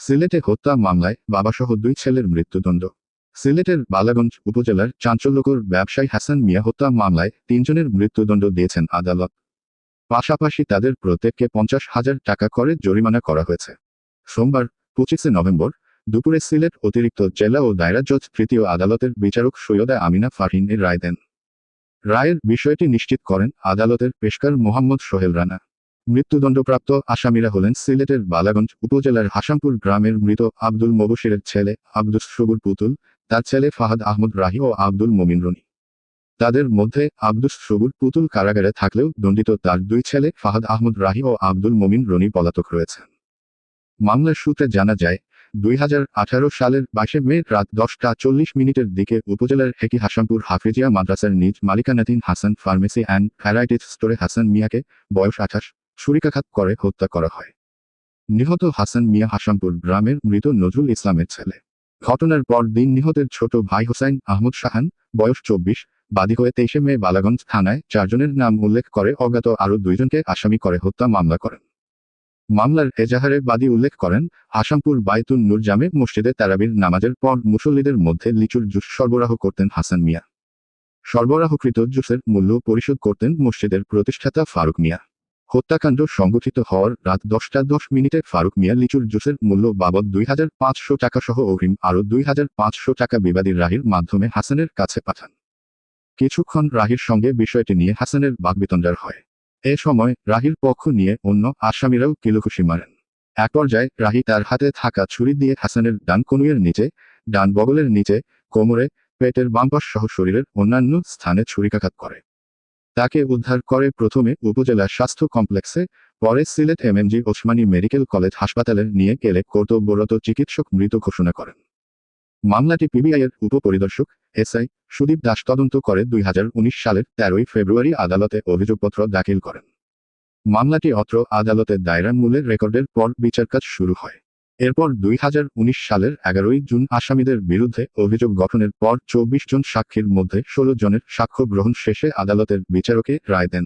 সিলেটে হত্যা মামলায় বাবাসহ দুই ছেলের মৃত্যুদণ্ড। সিলেটের বালাগঞ্জ উপজেলার চাঞ্চল্যকর ব্যবসায়ী হাসান মিয়া হত্যা মামলায় তিনজনের মৃত্যুদণ্ড দিয়েছেন আদালত। পাশাপাশি তাদের প্রত্যেককে পঞ্চাশ হাজার টাকা করে জরিমানা করা হয়েছে। সোমবার পঁচিশে নভেম্বর দুপুরে সিলেট অতিরিক্ত জেলা ও দায়রা জজ তৃতীয় আদালতের বিচারক সৈয়দা আমিনা ফারহিন এর রায় দেন। রায়ের বিষয়টি নিশ্চিত করেন আদালতের পেশকার মোহাম্মদ সোহেল রানা। মৃত্যুদণ্ডপ্রাপ্ত আসামিরা হলেন সিলেটের বালাগঞ্জ উপজেলার হাসামপুর গ্রামের মৃত আব্দুল মবশিরের ছেলে আব্দুস সবুর পুতুল, তার ছেলে ফাহাদ আহমদ রাহি ও আব্দুল মমিন রনি। তাদের মধ্যে আব্দুস সবুর পুতুল কারাগারে থাকলেও দণ্ডিত তার দুই ছেলে ফাহাদ আহমদ রাহি ও আব্দুল মমিন রনি পলাতক রয়েছেন। মামলার সূত্রে জানা যায়, দুই হাজার আঠারো সালের বাইশে মে রাত দশটা চল্লিশ মিনিটের দিকে উপজেলার হেকি হাসানপুর হাফিজিয়া মাদ্রাসার নিজ মালিকানাধীন হাসান ফার্মেসি অ্যান্ড ভ্যারাইটিস স্টোরে হাসান মিয়াকে বয়স আঠাশ ছুরিকাঘাত করে হত্যা করা হয়। নিহত হাসান মিয়া হাসানপুর গ্রামের মৃত নজরুল ইসলামের ছেলে। ঘটনার পর দিন নিহতের ছোট ভাই হোসাইন আহমদ শাহান, বয়স চব্বিশ, বাদী হয়ে তেইশে মে বালাগঞ্জ থানায় চারজনের নাম উল্লেখ করে অজ্ঞাত আরও দুইজনকে আসামি করে হত্যা মামলা করেন। মামলার এজাহারে বাদী উল্লেখ করেন, আসামপুর বায়তুন নূর জামে মসজিদে তারাবির নামাজের পর মুসল্লিদের মধ্যে লিচুর জুস সরবরাহ করতেন হাসান মিয়া। সরবরাহকৃত জুসের মূল্য পরিশোধ করতেন মসজিদের প্রতিষ্ঠাতা ফারুক মিয়া। হত্যাকাণ্ড সংগঠিত হওয়ার রাত দশটা দশ মিনিটে ফারুক মিয়া লিচুর জুসের মূল্য বাবদ দুই হাজার পাঁচশো টাকা সহ অগ্রিম আরও দুই হাজার পাঁচশো টাকা বিবাদী রাহির মাধ্যমে হাসানের কাছে পাঠান। কিছুক্ষণ রাহির সঙ্গে বিষয়টি নিয়ে হাসানের বাগবিতণ্ডার হয়। এ সময় রাহির পক্ষ নিয়ে অন্য আসামিরাও কিলুখুশি মারেন। এক পর্যায়ে রাহি তার হাতে থাকা ছুরি দিয়ে হাসানের ডান কনুয়ের নিচে, ডান বগলের নিচে, কোমরে, পেটের বাম্পাস সহ শরীরের অন্যান্য স্থানে ছুরিকাঘাত করে। তাকে উদ্ধার করে প্রথমে উপজেলা স্বাস্থ্য কমপ্লেক্সে, পরে Sylhet MMG Osmani medical college হাসপাতালে নিয়ে গেলে কর্তব্যরত চিকিৎসক মৃত ঘোষণা করেন। মামলাটি পিবিআইয়ের উপপরিদর্শক, এসআই সুদীপ দাস তদন্ত করে দুই হাজার উনিশ সালের তেরোই ফেব্রুয়ারি আদালতে অভিযোগপত্র দাখিল করেন। মামলাটি অত্র আদালতের দায়রা মূলের রেকর্ডের পর বিচারকাজ শুরু হয়। এরপর দুই হাজার উনিশ সালের এগারোই জুন আসামিদের বিরুদ্ধে অভিযোগ গঠনের পর চব্বিশ জন সাক্ষীর মধ্যে ষোলো জনের সাক্ষ্য গ্রহণ শেষে আদালতের বিচারকে রায় দেন।